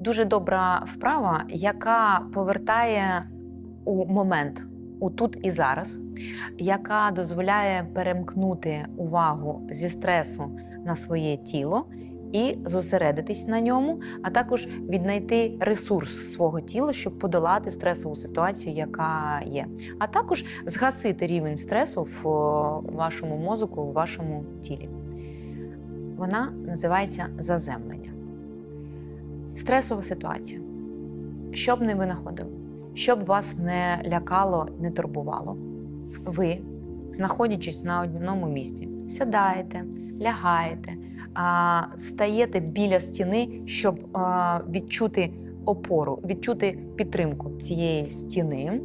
Дуже добра вправа, яка повертає у момент, у тут і зараз, яка дозволяє перемкнути увагу зі стресу на своє тіло і зосередитись на ньому, а також віднайти ресурс свого тіла, щоб подолати стресову ситуацію, яка є. А також згасити рівень стресу в вашому мозку, в вашому тілі. Вона називається заземлення. Стресова ситуація. Що б не ви знаходили, що б вас не лякало, не турбувало, ви, знаходячись на одному місці, сідаєте, лягаєте, стаєте біля стіни, щоб відчути опору, відчути підтримку цієї стіни.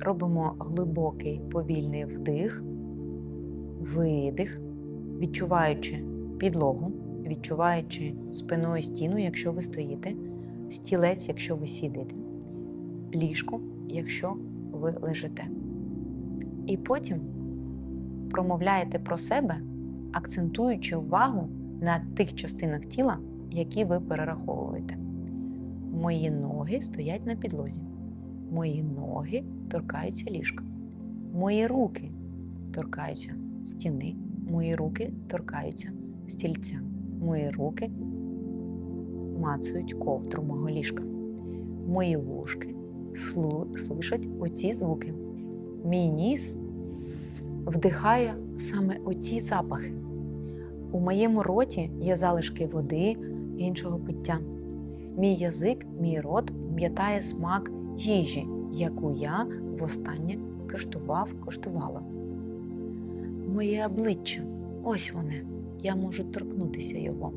Робимо глибокий повільний вдих, видих, відчуваючи підлогу, відчуваючи спиною стіну, якщо ви стоїте, стілець, якщо ви сидите, ліжко, якщо ви лежите. І потім промовляєте про себе, акцентуючи увагу на тих частинах тіла, які ви перераховуєте. Мої ноги стоять на підлозі. Мої ноги торкаються ліжка. Мої руки торкаються стіни. Мої руки торкаються стільця. Мої руки мацають ковдру мого ліжка. Мої вушки слу- слышать оці звуки. Мій ніс вдихає саме оці запахи. У моєму роті є залишки води іншого пиття. Мій язик, мій рот пам'ятає смак їжі, яку я востаннє коштував, коштувала. Моє обличчя, ось вони, я можу торкнутися його.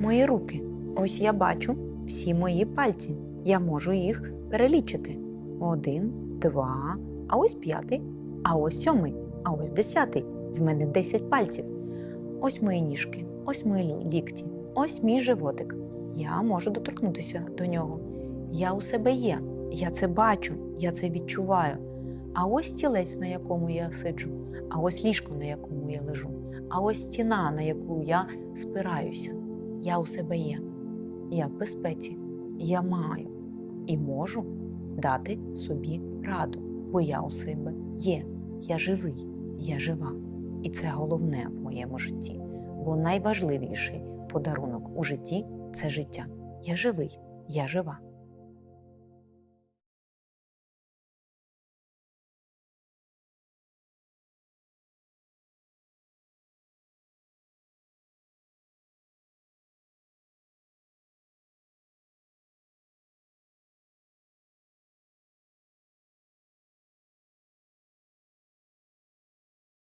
Мої руки, ось я бачу всі мої пальці. Я можу їх перелічити. Один, два, а ось п'ятий, а ось сьомий, а ось десятий. В мене десять пальців. Ось мої ніжки, ось мої лікті, ось мій животик. Я можу доторкнутися до нього. Я у себе є, я це бачу, я це відчуваю. А ось стілець, на якому я сиджу, а ось ліжко, на якому я лежу, а ось стіна, на яку я спираюся. Я у себе є. Я в безпеці. Я маю і можу дати собі раду, бо я у себе є. Я живий, я жива. І це головне в моєму житті. Бо найважливіший подарунок у житті це життя. Я живий, я жива.